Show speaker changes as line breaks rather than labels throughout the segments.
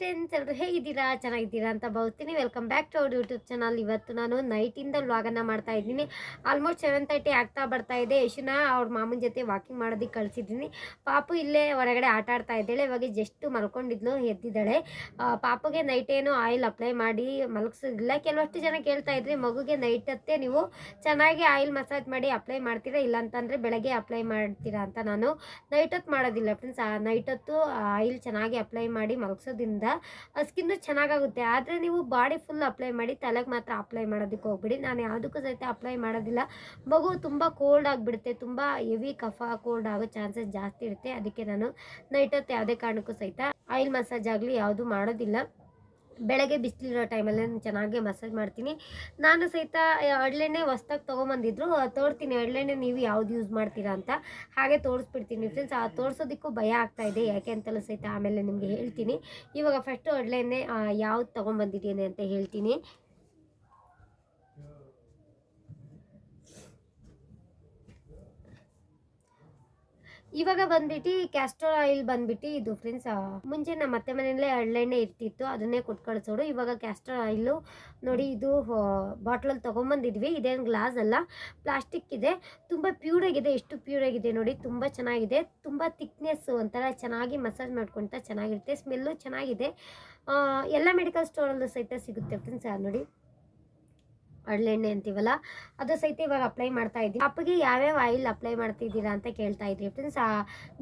Friends ಎಲ್ಲರೂ ಹೇಗಿದ್ದೀರಾ? ಚೆನ್ನಾಗಿದ್ದೀರಾ ಅಂತ ಭಾವಿಸ್ತೀನಿ. ವೆಲ್ಕಮ್ ಬ್ಯಾಕ್ ಟು ಅವ್ರ ಯೂಟ್ಯೂಬ್ ಚಾನಲ್ ಇವತ್ತು ನಾನು ನೈಟಿಂದ ವ್ಲಾಗನ್ನು ಮಾಡ್ತಾ ಇದ್ದೀನಿ. ಆಲ್ಮೋಸ್ಟ್ ಸೆವೆನ್ ತರ್ಟಿ ಆಗ್ತಾ ಬರ್ತಾ ಇದೆ. ಯಶುನ ಅವ್ರ ಮಾಮನ ಜೊತೆ ವಾಕಿಂಗ್ ಮಾಡೋದಕ್ಕೆ ಕಳಿಸಿದ್ದೀನಿ. ಪಾಪು ಇಲ್ಲೇ ಹೊರಗಡೆ ಆಟ ಆಡ್ತಾ ಇದ್ದಾಳೆ. ಇವಾಗ ಜಸ್ಟ್ ಮಲ್ಕೊಂಡಿದ್ಲು, ಎದ್ದಿದ್ದಾಳೆ. ಪಾಪುಗೆ ನೈಟ್ ಏನು ಆಯಿಲ್ ಅಪ್ಲೈ ಮಾಡಿ ಮಲಗಿಸೋದಿಲ್ಲ. ಕೆಲವಷ್ಟು ಜನ ಕೇಳ್ತಾ ಇದ್ರಿ ಮಗುಗೆ ನೈಟ್ ಅತ್ತೆ ನೀವು ಚೆನ್ನಾಗಿ ಆಯಿಲ್ ಮಸಾಜ್ ಮಾಡಿ ಅಪ್ಲೈ ಮಾಡ್ತೀರಾ? ಇಲ್ಲ ಅಂತಂದರೆ ಬೆಳಗ್ಗೆ ಅಪ್ಲೈ ಮಾಡ್ತೀರಾ ಅಂತ ನಾನು ನೈಟ್ ಹೊತ್ತು ಮಾಡೋದಿಲ್ಲ ಫ್ರೆಂಡ್ಸ್ ನೈಟ್ ಹೊತ್ತು ಆಯಿಲ್ ಚೆನ್ನಾಗಿ ಅಪ್ಲೈ ಮಾಡಿ ಮಲಗಿಸೋದ್ರಿಂದ ಸ್ಕಿನ್ನು ಚೆನ್ನಾಗಾಗುತ್ತೆ. ಆದರೆ ನೀವು ಬಾಡಿ ಫುಲ್ ಅಪ್ಲೈ ಮಾಡಿ ತಲೆಗೆ ಮಾತ್ರ ಅಪ್ಲೈ ಮಾಡೋದಕ್ಕೆ ಹೋಗ್ಬಿಡಿ. ನಾನು ಯಾವುದಕ್ಕೂ ಸಹಿತ ಅಪ್ಲೈ ಮಾಡೋದಿಲ್ಲ. ಮಗು ತುಂಬ ಕೋಲ್ಡ್ ಆಗಿಬಿಡುತ್ತೆ. ತುಂಬ ಹೆವಿ ಕಫ ಕೋಲ್ಡ್ ಆಗೋ ಚಾನ್ಸಸ್ ಜಾಸ್ತಿ ಇರುತ್ತೆ. ಅದಕ್ಕೆ ನಾನು ನೈಟ್ ಹೊತ್ತು ಯಾವುದೇ ಕಾರಣಕ್ಕೂ ಸಹಿತ ಆಯಿಲ್ ಮಸಾಜ್ ಆಗಲಿ ಯಾವುದು ಮಾಡೋದಿಲ್ಲ. ಬೆಳಗ್ಗೆ ಬಿಸಿಲಿರೋ ಟೈಮಲ್ಲಿ ನಾನು ಚೆನ್ನಾಗಿ ಮಸಾಜ್ ಮಾಡ್ತೀನಿ. ನಾನು ಸಹಿತ ಅಡ್ಲೆಣ್ಣೆ ಹೊಸ್ದಾಗಿ ತೊಗೊಂಬಂದಿದ್ರು ತೋರ್ತೀನಿ. ಅಡ್ಲೆಣ್ಣೆ ನೀವು ಯಾವ್ದು ಯೂಸ್ ಮಾಡ್ತೀರಾ ಅಂತ. ಹಾಗೆ ತೋರಿಸ್ಬಿಡ್ತೀನಿ ಫ್ರೆಂಡ್ಸ್ ಆ ತೋರಿಸೋದಕ್ಕೂ ಭಯ ಆಗ್ತಾ ಇದೆ. ಯಾಕೆ ಅಂತಲೂ ಸಹಿತ ಆಮೇಲೆ ನಿಮಗೆ ಹೇಳ್ತೀನಿ. ಇವಾಗ ಫಸ್ಟು ಅಡ್ಲೆಣ್ಣೆ ಯಾವ್ದು ತೊಗೊಂಬಂದಿದ್ದೀನಿ ಅಂತ ಹೇಳ್ತೀನಿ. ಇವಾಗ ಬಂದ್ಬಿಟ್ಟು ಕ್ಯಾಸ್ಟರ್ ಆಯಿಲ್ ಬಂದ್ಬಿಟ್ಟು ಇದು ಫ್ರೆಂಡ್ಸ್ ಮುಂಚೆ ನಮ್ಮ ಅತ್ತೆ ಮನೆಯಲ್ಲೇ ಎಳ್ಳೆಣ್ಣೆ ಇರ್ತಿತ್ತು, ಅದನ್ನೇ ಕೊಟ್ಟು ಕಳಿಸೋರು ಇವಾಗ ಕ್ಯಾಸ್ಟರ್ ಆಯಿಲು ನೋಡಿ ಇದು ಬಾಟ್ಲಲ್ಲಿ ತೊಗೊಂಬಂದಿದ್ವಿ. ಇದೇನು ಗ್ಲಾಸ್ ಅಲ್ಲ ಪ್ಲಾಸ್ಟಿಕ್ ಇದೆ. ತುಂಬ ಪ್ಯೂರ್ ಆಗಿದೆ, ಎಷ್ಟು ಪ್ಯೂರ್ ಆಗಿದೆ ನೋಡಿ, ತುಂಬ ಚೆನ್ನಾಗಿದೆ. ತುಂಬ ಥಿಕ್ನೆಸ್ ಒಂಥರ ಚೆನ್ನಾಗಿ ಮಸಾಜ್ ಮಾಡ್ಕೊಳ್ತಾ ಚೆನ್ನಾಗಿರುತ್ತೆ. ಸ್ಮೆಲ್ಲು ಚೆನ್ನಾಗಿದೆ. ಎಲ್ಲ ಮೆಡಿಕಲ್ ಸ್ಟೋರಲ್ಲೂ ಸಹಿತ ಸಿಗುತ್ತೆ ಫ್ರೆಂಡ್ಸ್ ನೋಡಿ. ಅಡ್ಲೆಣ್ಣೆ ಅಂತೀವಲ್ಲ, ಅದು ಸಹಿತ ಇವಾಗ ಅಪ್ಲೈ ಮಾಡ್ತಾ ಇದ್ದೀನಿ. ಅಪ್ಪಗೆ ಯಾವ್ಯಾವ ಆಯಿಲ್ ಅಪ್ಲೈ ಮಾಡ್ತಿದ್ದೀರಾ ಅಂತ ಕೇಳ್ತಾ ಇದ್ರಿ ಫ್ರೆಂಡ್ಸ್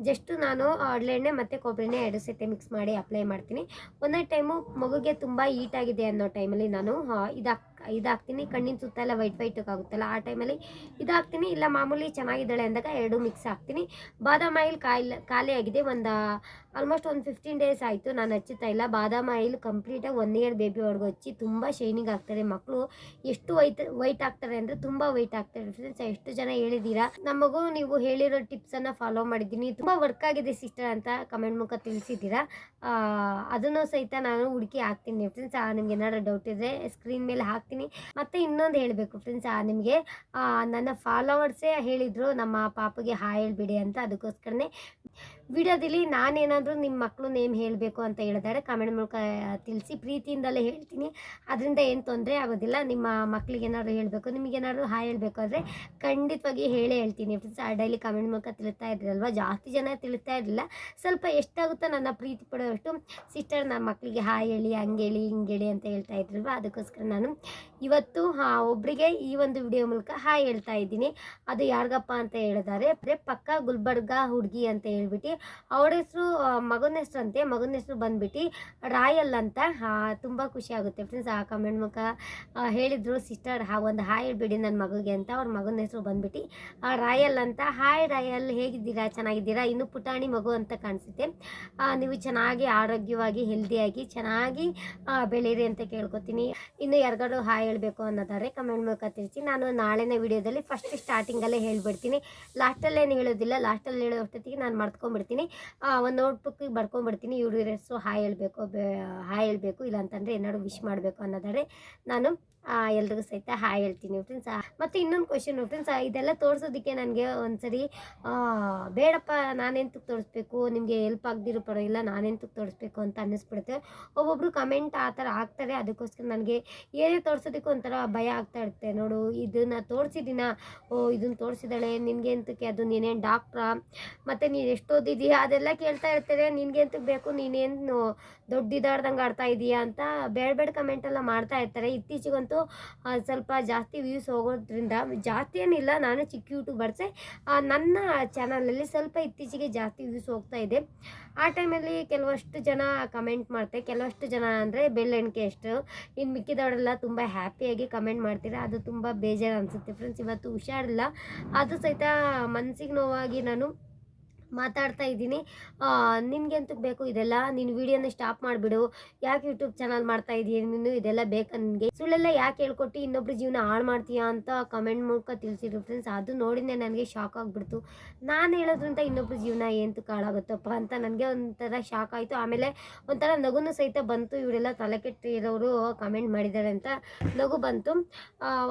ಜಸ್ಟ್ ನಾನು ಅಡ್ಲೆಣ್ಣೆ ಮತ್ತು ಕೊಬ್ಬರಿಣ್ಣೆ ಎರಡು ಸಹಿತ ಮಿಕ್ಸ್ ಮಾಡಿ ಅಪ್ಲೈ ಮಾಡ್ತೀನಿ. ಒಂದೊಂದು ಟೈಮು ಮಗುಗೆ ತುಂಬ ಈಟಾಗಿದೆ ಅನ್ನೋ ಟೈಮಲ್ಲಿ ನಾನು ಇದಾಕ್ ಇದಾಕ್ತೀನಿ ಕಣ್ಣಿನ ಸುತ್ತ ಎಲ್ಲ ವೈಟ್ ವೈಟ್ ಆಗುತ್ತಲ್ಲ, ಆ ಟೈಮಲ್ಲಿ ಇದಾಗ್ತೀನಿ, ಇಲ್ಲ ಮಾಮೂಲಿ ಚೆನ್ನಾಗಿದ್ದಾಳೆ ಅಂದಾಗ ಎರಡು ಮಿಕ್ಸ್ ಹಾಕ್ತೀನಿ. ಬಾದಾಮ್ ಆಯಿಲ್ ಕಾಯಿಲ್, ಖಾಲಿ ಆಗಿದೆ, ಒಂದು ಆಲ್ಮೋಸ್ಟ್ ಒಂದು ಫಿಫ್ಟೀನ್ ಡೇಸ್ ಆಯಿತು, ನಾನು ಹಚ್ಚುತ್ತಾ ಇಲ್ಲ. ಬಾದಾಮ್ ಆಯಿಲ್ ಕಂಪ್ಲೀಟಾಗಿ ಒನ್ ಇಯರ್ ಬೇಬಿವರೆಗೂ ಹಚ್ಚಿ ತುಂಬ ಶೈನಿಂಗ್ ಆಗ್ತಾರೆ ಮಕ್ಕಳು ಎಷ್ಟು ವೈಟ್ ವೈಟ್ ಆಗ್ತಾರೆ ಅಂದರೆ ತುಂಬ ವೈಟ್ ಆಗ್ತಾರೆ ಫ್ರೆಂಡ್ಸ್ ಎಷ್ಟು ಜನ ಹೇಳಿದ್ದೀರಾ? ನಮ್ಮ ಮಗು ನೀವು ಹೇಳಿರೋ ಟಿಪ್ಸನ್ನು ಫಾಲೋ ಮಾಡಿದ್ದೀನಿ. ತುಂಬ ವರ್ಕ್ ಆಗಿದೆ ಸಿಸ್ಟರ್ ಅಂತ ಕಮೆಂಟ್ ಮುಖ ತಿಳಿಸಿದ್ದೀರಾ? ಅದನ್ನು ಸಹಿತ ನಾನು ಹುಡುಕಿ ಹಾಕ್ತೀನಿ ಫ್ರೆಂಡ್ಸ್ ನಿಮ್ಗೆ ಏನಾದ್ರು ಡೌಟ್ ಇದ್ದರೆ ಸ್ಕ್ರೀನ್ ಮೇಲೆ ಹಾಕ್ತೀನಿ. ಮತ್ತೆ ಇನ್ನೊಂದು ಹೇಳಬೇಕು ಫ್ರೆಂಡ್ಸ್ ನಿಮಗೆ ನನ್ನ ಫಾಲೋವರ್ಸೇ ಹೇಳಿದರು ನಮ್ಮ ಪಾಪಗೆ ಹಾಯ್ ಹೇಳ್ಬಿಡಿ ಅಂತ. ಅದಕ್ಕೋಸ್ಕರನೇ ವಿಡಿಯೋದಲ್ಲಿ ನಾನೇನಾದರೂ ನಿಮ್ಮ ಮಕ್ಕಳು ನೇಮ್ ಹೇಳಬೇಕು ಅಂತ ಹೇಳಿದಾರೆ ಕಮೆಂಟ್ ಮೂಲಕ ತಿಳಿಸಿ ಪ್ರೀತಿಯಿಂದಲೇ ಹೇಳ್ತೀನಿ. ಅದರಿಂದ ಏನು ತೊಂದರೆ ಆಗೋದಿಲ್ಲ. ನಿಮ್ಮ ಮಕ್ಕಳಿಗೆ ಏನಾದ್ರು ಹೇಳಬೇಕು ನಿಮಗೇನಾದ್ರು ಹಾಯ್ ಹೇಳಬೇಕು ಅಂದರೆ ಖಂಡಿತವಾಗಿ ಹೇಳೇ ಹೇಳ್ತೀನಿ. ಫ್ರೆಂಡ್ಸ್ ಆ ಡೈಲಿ ಕಮೆಂಟ್ ಮೂಲಕ ತಿಳಿತಾ ಇದ್ರಲ್ವ? ಜಾಸ್ತಿ ಜನ ತಿಳಿತಾ ಇರಲಿಲ್ಲ. ಸ್ವಲ್ಪ ಎಷ್ಟಾಗುತ್ತೋ ನನ್ನ ಪ್ರೀತಿ ಪಡೋಷ್ಟು ಸಿಸ್ಟರ್ ನನ್ನ ಮಕ್ಕಳಿಗೆ ಹಾಯ್ ಹೇಳಿ ಹಂಗೆ ಹೇಳಿ ಹಿಂಗೆ ಹೇಳಿ ಅಂತ ಹೇಳ್ತಾ ಇದ್ರಲ್ವ? ಅದಕ್ಕೋಸ್ಕರ ನಾನು ಇವತ್ತು ಹಾ, ಒಬ್ಬರಿಗೆ ಈ ಒಂದು ವಿಡಿಯೋ ಮೂಲಕ ಹಾಯ್ ಹೇಳ್ತಾ ಇದ್ದೀನಿ. ಅದು ಯಾರಿಗಪ್ಪ ಅಂತ ಹೇಳಿದ್ದಾರೆ ಅಂದರೆ ಪಕ್ಕ ಗುಲ್ಬರ್ಗ ಹುಡುಗಿ ಅಂತ ಹೇಳ್ಬಿಟ್ಟು ಅವಳ ಹೆಸರು ಮಗನ ಹೆಸರು ಅಂತೆ. ಮಗನ ಹೆಸರು ಬಂದ್ಬಿಟ್ಟು ರಾಯಲ್ ಅಂತ. ತುಂಬ ಖುಷಿ ಆಗುತ್ತೆ ಫ್ರೆಂಡ್ಸ್ ಆ ಕಮೆಂಟ್ ಮುಖ ಹೇಳಿದರು ಸಿಸ್ಟರ್ ಹಾ ಒಂದು ಹಾಯ್ ಹೇಳ್ಬಿಡಿ ನನ್ನ ಮಗುಗೆ ಅಂತ. ಅವ್ರ ಮಗನ ಹೆಸರು ಬಂದ್ಬಿಟ್ಟು ರಾಯಲ್ ಅಂತ. ಹಾಯ್ ರಾಯಲ್, ಹೇಗಿದ್ದೀರಾ? ಚೆನ್ನಾಗಿದ್ದೀರಾ? ಇನ್ನು ಪುಟಾಣಿ ಮಗು ಅಂತ ಕಾಣಿಸುತ್ತೆ. ನೀವು ಚೆನ್ನಾಗಿ, ಆರೋಗ್ಯವಾಗಿ ಹೆಲ್ದಿಯಾಗಿ ಚೆನ್ನಾಗಿ ಬೆಳೀರಿ ಅಂತ ಕೇಳ್ಕೊತೀನಿ. ಇನ್ನು ಯಾರಿಗಾದ್ರು ಹಾಯ್ ಹೇಳಬೇಕು ಅನ್ನೋದಾದ್ರೆ ಕಮೆಂಟ್ ಮೂಲಕ ತಿಳಿಸಿ. ನಾನು ನಾಳೆನ ವಿಡಿಯೋದಲ್ಲಿ ಫಸ್ಟ್ ಸ್ಟಾರ್ಟಿಂಗಲ್ಲೇ ಹೇಳ್ಬಿಡ್ತೀನಿ. ಲಾಸ್ಟಲ್ಲಿ ಏನು ಹೇಳೋದಿಲ್ಲ. ಲಾಸ್ಟಲ್ಲಿ ಹೇಳೋ ಅಷ್ಟೊತ್ತಿಗೆ ನಾನು ಮರ್ತ್ಕೊಂಡ್ಬಿಡ್ತೀನಿ ಒಂದು ನೋಟ್ಬುಕ್ಕಿಗೆ ಬರ್ಕೊಂಡ್ಬಿಡ್ತೀನಿ. ಇವ್ರ ಹೆಸರು ಹಾಯ್ ಹೇಳಬೇಕು ಹಾಯ್ ಹೇಳಬೇಕು, ಇಲ್ಲ ಅಂತಂದರೆ ಏನಾದ್ರು ವಿಶ್ ಮಾಡಬೇಕು ಅನ್ನೋದಾದರೆ ನಾನು ಎಲ್ರಿಗೂ ಸಹಿತ ಹಾಯ್ ಹೇಳ್ತೀನಿ ಫ್ರೆಂಡ್ಸ್ ಮತ್ತು ಇನ್ನೊಂದು ಕ್ವಶನ್ ಫ್ರೆಂಡ್ಸ್ ಇದೆಲ್ಲ ತೋರಿಸೋದಕ್ಕೆ ನನಗೆ ಒಂದ್ಸರಿ ಬೇಡಪ್ಪ ನಾನೆಂತಕ್ಕೆ ತೋರಿಸ್ಬೇಕು, ನಿಮಗೆ ಹೆಲ್ಪ್ ಆಗದಿರೋ ಪರವಾಗಿಲ್ಲ ನಾನೆಂತಕ್ಕೆ ತೋರಿಸ್ಬೇಕು ಅಂತ ಅನ್ನಿಸ್ಬಿಡುತ್ತೆ. ಒಬ್ಬೊಬ್ರು ಕಮೆಂಟ್ ಆ ಥರ ಆಗ್ತಾರೆ, ಅದಕ್ಕೋಸ್ಕರ ನನಗೆ ಏನೇ ತೋರಿಸೋದಕ್ಕೂ ಒಂಥರ ಭಯ ಆಗ್ತಾ ಇರುತ್ತೆ. ನೋಡು, ಇದನ್ನು ತೋರಿಸಿದ್ದೀನ, ಓ ಇದನ್ನು ತೋರಿಸಿದಾಳೆ ನಿನಗೆ ಎಂತಕ್ಕೆ, ಅದು ನೀನೇನು ಡಾಕ್ಟ್ರಾ ಮತ್ತು ನೀನು ಎಷ್ಟು ಓದಿದ್ದೀಯಾ? ಅದೆಲ್ಲ ಕೇಳ್ತಾ ಇರ್ತಾರೆ, ನಿನಗೆ ಅಂತಕ್ಕೆ ಬೇಕು, ನೀನೇನು ದೊಡ್ಡ ಇದಾಡ್ದಂಗೆ ಆಡ್ತಾ ಇದೆಯಾ ಅಂತ ಬೇಡ ಬೇಡ ಕಮೆಂಟ್ ಎಲ್ಲ ಮಾಡ್ತಾ ಇರ್ತಾರೆ. ಇತ್ತೀಚೆಗಂತೂ ಸ್ವಲ್ಪ ಜಾಸ್ತಿ ವ್ಯೂಸ್ ಹೋಗೋದ್ರಿಂದ ಜಾಸ್ತಿ ಏನಿಲ್ಲ, ನಾನು ಚಿಕ್ಕ ಯೂಟ್ಯೂಬರ್ಸೆ ನನ್ನ ಚಾನಲಲ್ಲಿ ಸ್ವಲ್ಪ ಇತ್ತೀಚೆಗೆ ಜಾಸ್ತಿ ವ್ಯೂಸ್ ಹೋಗ್ತಾ ಇದೆ. ಆ ಟೈಮಲ್ಲಿ ಕೆಲವಷ್ಟು ಜನ ಕಮೆಂಟ್ ಮಾಡ್ತಾರೆ ಕೆಲವಷ್ಟು ಜನ ಅಂದರೆ ಬೆಳ್ಳೆಣಿಕೆ ಎಷ್ಟು ಇನ್ನು ಮಿಕ್ಕಿದವರೆಲ್ಲ ತುಂಬ ಹ್ಯಾಪಿಯಾಗಿ ಕಮೆಂಟ್ ಮಾಡ್ತೀರಾ. ಅದು ತುಂಬ ಬೇಜಾರು ಅನಿಸುತ್ತೆ. ಫ್ರೆಂಡ್ಸ್ ಇವತ್ತು ಹುಷಾರಿಲ್ಲ. ಅದು ಸಹಿತ ಮನಸ್ಸಿಗೆ ನೋವಾಗಿ ನಾನು ಮಾತಾಡ್ತಾ ಇದ್ದೀನಿ. ನಿನಗೆ ಅಂತ ಬೇಕು ಇದೆಲ್ಲ? ನೀನು ವಿಡಿಯೋನ ಸ್ಟಾಪ್ ಮಾಡಿಬಿಡು. ಯಾಕೆ ಯೂಟ್ಯೂಬ್ ಚಾನಲ್ ಮಾಡ್ತಾ ಇದೀಯ ನೀನು? ಇದೆಲ್ಲ ಬೇಕಾ ನಿನಗೆ? ಸುಳ್ಳೆಲ್ಲ, ಯಾಕೆ ಹೇಳ್ಕೊಟ್ಟು ಇನ್ನೊಬ್ರ ಜೀವನ ಹಾಳು ಮಾಡ್ತೀಯಾ ಅಂತ ಕಮೆಂಟ್ ಮೂಲಕ ತಿಳಿಸಿದ್ರು ಫ್ರೆಂಡ್ಸ್ ಅದು ನೋಡಿನೇ ನನಗೆ ಶಾಕ್ ಆಗಿಬಿಡ್ತು. ನಾನು ಹೇಳೋದ್ರಿಂದ ಇನ್ನೊಬ್ರ ಜೀವನ ಏನು ಕಾಳಾಗುತ್ತಪ್ಪ ಅಂತ ನನಗೆ ಒಂಥರ ಶಾಕ್ ಆಯಿತು. ಆಮೇಲೆ ಒಂಥರ ನಗುನು ಸಹಿತ ಬಂತು. ಇವರೆಲ್ಲ ತಲೆ ಕೆಟ್ಟಿರೋರು ಕಮೆಂಟ್ ಮಾಡಿದ್ದಾರೆ ಅಂತ ನಗು ಬಂತು.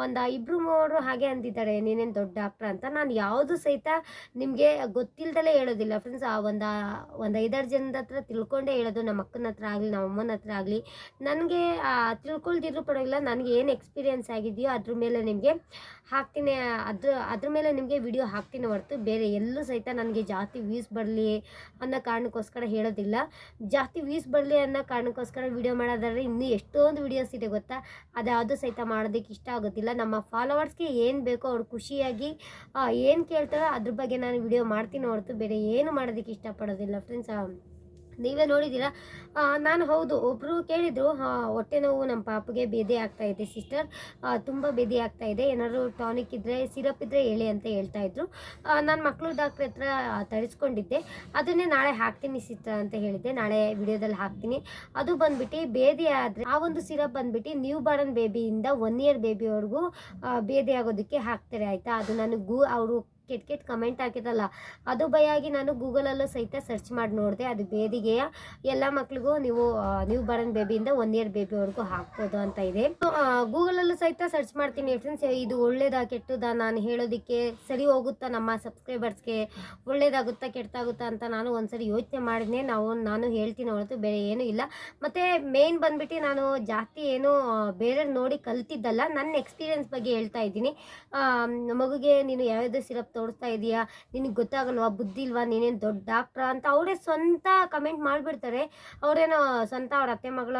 ಒಂದು ಇಬ್ಬರು ಮೂವರು ಹಾಗೆ ಅಂದಿದ್ದಾರೆ. ನೀನೇನು ದೊಡ್ಡ ಡಾಕ್ಟ್ರ್ ಅಂತ. ನಾನು ಯಾವುದು ಸಹಿತ ನಿಮಗೆ ಗೊತ್ತಿಲ್ಲದಲೇ ಹೇಳೋದು. ಹೇಳೋದಿಲ್ಲ ಫ್ರೆಂಡ್ಸ್ ಆ ಒಂದು ಒಂದು ಐದಾರು ಜನದ ಹತ್ರ ತಿಳ್ಕೊಂಡೇ ಹೇಳೋದು ನಮ್ಮ ಅಕ್ಕನ ಹತ್ರ ಆಗಲಿ ನಮ್ಮ ಅಮ್ಮನ ಹತ್ರ ಆಗಲಿ. ನನಗೆ ತಿಳ್ಕೊಳ್ದಿದ್ರು ಪರವಾಗಿಲ್ಲ. ನನಗೆ ಏನು ಎಕ್ಸ್ಪೀರಿಯೆನ್ಸ್ ಆಗಿದೆಯೋ ಅದ್ರ ಮೇಲೆ ನಿಮಗೆ ಹಾಕ್ತೀನಿ. ಅದ್ರ ಅದ್ರ ಮೇಲೆ ನಿಮಗೆ ವಿಡಿಯೋ ಹಾಕ್ತೀನಿ ಹೊರತು ಬೇರೆ ಎಲ್ಲೂ ಸಹಿತ ನನಗೆ ಜಾಸ್ತಿ ವ್ಯೂಸ್ ಬರಲಿ ಅನ್ನೋ ಕಾರಣಕ್ಕೋಸ್ಕರ ಹೇಳೋದಿಲ್ಲ. ಜಾಸ್ತಿ ವ್ಯೂಸ್ ಬರಲಿ ಅನ್ನೋ ಕಾರಣಕ್ಕೋಸ್ಕರ ವಿಡಿಯೋ ಮಾಡೋದಾದ್ರೆ ಇನ್ನೂ ಎಷ್ಟೊಂದು ವಿಡಿಯೋಸ್ ಇದೆ ಗೊತ್ತಾ? ಅದ್ಯಾವುದು ಸಹಿತ ಮಾಡೋದಕ್ಕೆ ಇಷ್ಟ ಆಗೋದಿಲ್ಲ. ನಮ್ಮ ಫಾಲೋವರ್ಸ್ಗೆ ಏನು ಬೇಕೋ ಅವ್ರು ಖುಷಿಯಾಗಿ ಏನು ಕೇಳ್ತಾರೋ ಅದ್ರ ಬಗ್ಗೆ ನಾನು ವಿಡಿಯೋ ಮಾಡ್ತೀನಿ ಹೊರತು ಬೇರೆ ಏನು ಮಾಡೋದಕ್ಕೆ ಇಷ್ಟಪಡೋದಿಲ್ಲ ಫ್ರೆಂಡ್ಸ್ ನೀವೇ ನೋಡಿದ್ದೀರಾ? ನಾನು ಹೌದು ಒಬ್ಬರು ಕೇಳಿದರು ಹೊಟ್ಟೆ ನೋವು ನಮ್ಮ ಪಾಪಗೆ ಬೇದಿ ಆಗ್ತಾ ಇದೆ ಸಿಸ್ಟರ್ ತುಂಬ ಬೇದಿ ಆಗ್ತಾ ಇದೆ. ಏನಾದ್ರು ಟಾನಿಕ್ ಇದ್ದರೆ ಸಿರಪ್ ಇದ್ದರೆ ಹೇಳಿ ಅಂತ ಹೇಳ್ತಾ ಇದ್ರು. ನಾನು ಮಕ್ಕಳು ಡಾಕ್ಟ್ರ್ ಹತ್ರ ತರಿಸ್ಕೊಂಡಿದ್ದೆ. ಅದನ್ನೇ ನಾಳೆ ಹಾಕ್ತೀನಿ ಸಿಸ್ಟರ್ ಅಂತ ಹೇಳಿದ್ದೆ. ನಾಳೆ ವಿಡಿಯೋದಲ್ಲಿ ಹಾಕ್ತೀನಿ. ಅದು ಬಂದ್ಬಿಟ್ಟು ಬೇದಿ ಆದರೆ, ಆ ಒಂದು ಸಿರಪ್ ಬಂದ್ಬಿಟ್ಟು ನ್ಯೂ ಬಾರ್ನ್ ಬೇಬಿಯಿಂದ ಒನ್ ಇಯರ್ ಬೇಬಿವರೆಗೂ ಬೇದಿ ಆಗೋದಕ್ಕೆ ಹಾಕ್ತಾರೆ, ಆಯಿತಾ? ಅದು ನನಗೂ ಅವರು ಕೆಟ್ಟ ಕೆಟ್ಟ ಕಮೆಂಟ್ ಹಾಕಿದ್ರಲ್ಲ ಅದು ಭಯ ಆಗಿ ನಾನು ಗೂಗಲಲ್ಲೂ ಸಹಿತ ಸರ್ಚ್ ಮಾಡಿ ನೋಡಿದೆ, ಅದು ಬೇದಿಗೆಯ ಎಲ್ಲ ಮಕ್ಳಿಗೂ ನೀವು ನ್ಯೂ ಬರನ್ ಬೇಬಿಯಿಂದ ಒನ್ ಇಯರ್ ಬೇಬಿವರೆಗೂ ಹಾಕ್ಬೋದು ಅಂತ ಇದೆ. ಗೂಗಲಲ್ಲೂ ಸಹಿತ ಸರ್ಚ್ ಮಾಡ್ತೀನಿ ಫ್ರೆಂಡ್ಸ್ ಇದು ಒಳ್ಳೇದಾ, ಕೆಟ್ಟದಾ, ನಾನು ಹೇಳೋದಕ್ಕೆ ಸರಿ ಹೋಗುತ್ತಾ, ನಮ್ಮ ಸಬ್ಸ್ಕ್ರೈಬರ್ಸ್ಗೆ ಒಳ್ಳೇದಾಗುತ್ತಾ, ಕೆಟ್ಟದಾಗುತ್ತಾ ಅಂತ ನಾನು ಒಂದ್ಸರಿ ಯೋಚನೆ ಮಾಡಿದ್ನೆ. ನಾವು, ನಾನು ಹೇಳ್ತೀನಿ ಹೊರತು ಬೇರೆ ಏನೂ ಇಲ್ಲ. ಮತ್ತು ಮೇನ್ ಬಂದ್ಬಿಟ್ಟು ನಾನು ಜಾಸ್ತಿ ಏನು ಬೇರೆ ನೋಡಿ ಕಲ್ತಿದ್ದಲ್ಲ, ನನ್ನ ಎಕ್ಸ್ಪೀರಿಯನ್ಸ್ ಬಗ್ಗೆ ಹೇಳ್ತಾ ಇದ್ದೀನಿ. ಮಗುಗೆ ನೀನು ಯಾವ್ಯಾವ್ದು ಸಿರಪ್ ತೋರಿಸ್ತಾ ಇದೆಯಾ? ನಿನಗೆ ಗೊತ್ತಾಗಲ್ವಾ? ಬುದ್ಧಿ ಇಲ್ವಾ? ನೀನೇನು ದೊಡ್ಡ ಡಾಕ್ಟ್ರಾ ಅಂತ ಅವರೇ ಸ್ವಂತ ಕಮೆಂಟ್ ಮಾಡಿಬಿಡ್ತಾರೆ. ಅವರೇನೋ ಸ್ವಂತ ಅವ್ರ ಅತ್ತೆ ಮಗಳ